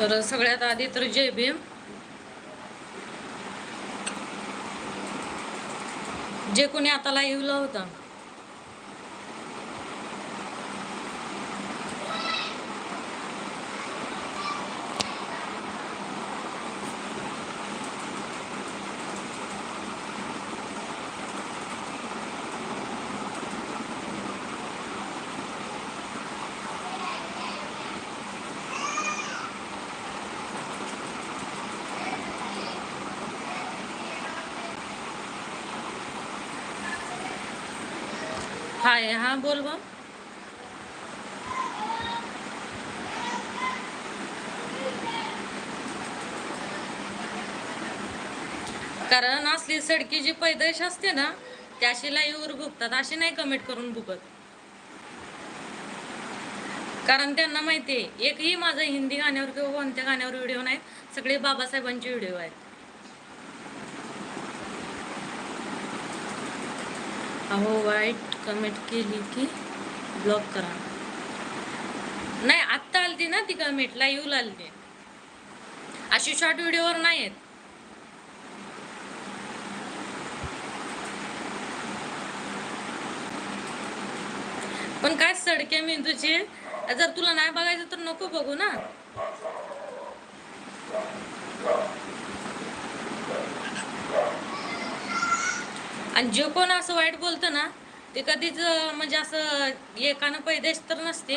तर सगळ्यात आधी तर जय भीम. जे कोणी आता लाईव्हला होता. हाय हां बोल बा कारण असली सडकी जी पैदाइश असते ना त्याशी लाईव्हवर भुकतात अशी नाही कमेंट करून भुगत. कारण त्यांना माहिती आहे एकही माझं हिंदी गाण्यावर किंवा कोणत्या गाण्यावर व्हिडिओ नाही सगळे बाबासाहेबांचे व्हिडिओ आहेत. अहो वाईट. कमेंट केली की ब्लॉक करा. नाही आत्ता आलती ना ती कमेंट लाईव्ह आलती. अशी शॉर्ट व्हिडिओवर नाही आहेत पण काय सडके मी तुझे जर तुला नाही बघायचं तर नको बघू ना. आणि जो कोण असं वाईट बोलतं ना ते कधीच म्हणजे असं एकानं पैदेश तर नसते.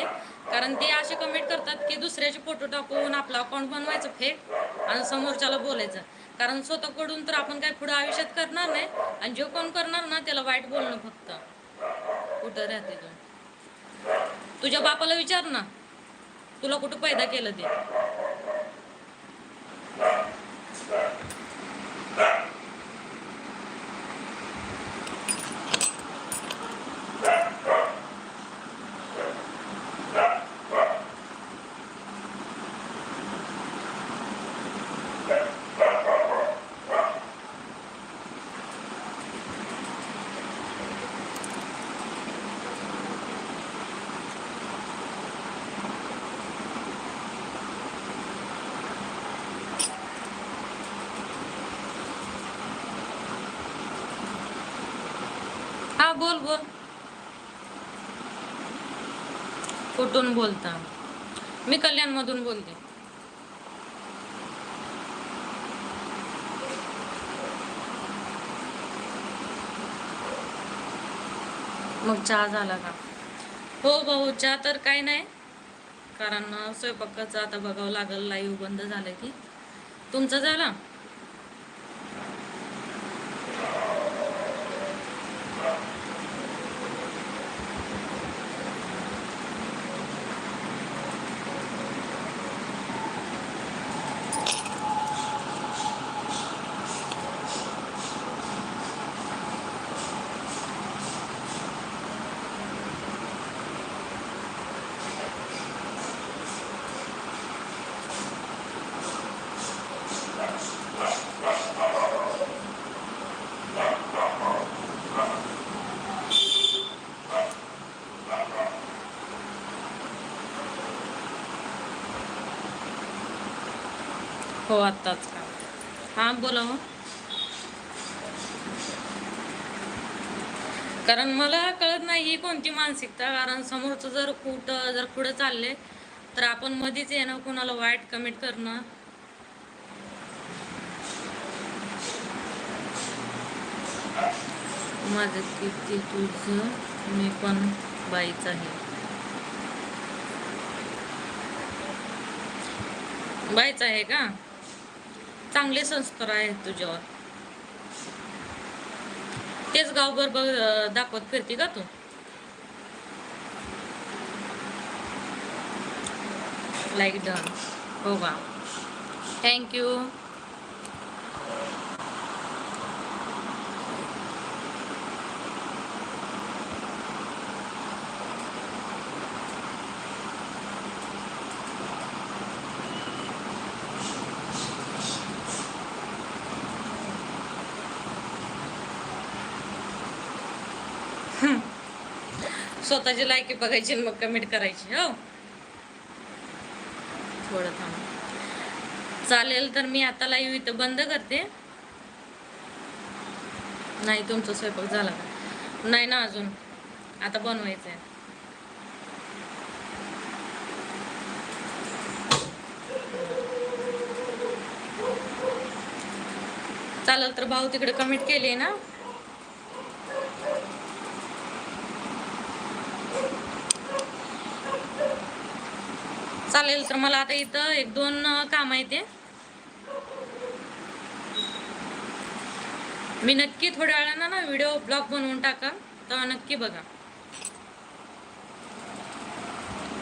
कारण ते असे कमेंट करतात की दुसऱ्याचे फोटो टाकून आपला अकाउंट बनवायचं फेक आणि समोरच्याला बोलायचं. कारण स्वतःकडून तर आपण काय पुढं आयुष्यात करणार नाही आणि जो कोण करणार ना त्याला वाईट बोलणं फक्त. कुठं राहते तू? तुझ्या बापाला विचार ना. तुला कुठं पैदा केलं ते? बोल बोल. कुठून बोलता? मी कल्याण मधून बोलते. मग चहा झाला का? हो भाऊ चहा तर काही नाही. कारण स्वयंपाकाचं आता बघावं लागल लाईव्ह बंद झालं की. तुमचं झालं? हो आत्ताच का? हां बोला कारण मला कळत नाही ही कोणती मानसिकता कारण समोरचं जर कुठं जर पुढं चालले तर आपण मध्येच येणं कोणाला वाईट कमेंट करणं. माझं किती तुझं मी पण बाईच आहे. बाईच आहे का? चांगले संस्कार आहेत तुझ्यावर. तेच गावभर बघ दाखवत फिरते का तू? लाईक डन हो का थँक्यू स्वतःची लायकी बघायची मग कमेंट करायची हो. थोडं थांब. चालेल तर मी आता लाईव्ह इथं बंद करते. नाही तुमचा स्वयंपाक झाला. का नाही ना अजून. आता बनवायचं आहे चालेल तर भाऊ तिकडे कमिट केली ना. चालेल तर मला आता इथं एक दोन काम आहे ते. मी नक्की थोड्या वेळानं ना व्हिडिओ ब्लॉग बनवून टाका तेव्हा नक्की बघा.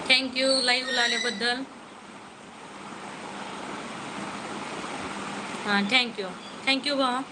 थँक्यू लाईव्हला आल्याबद्दल. हां थँक्यू थँक्यू भाऊ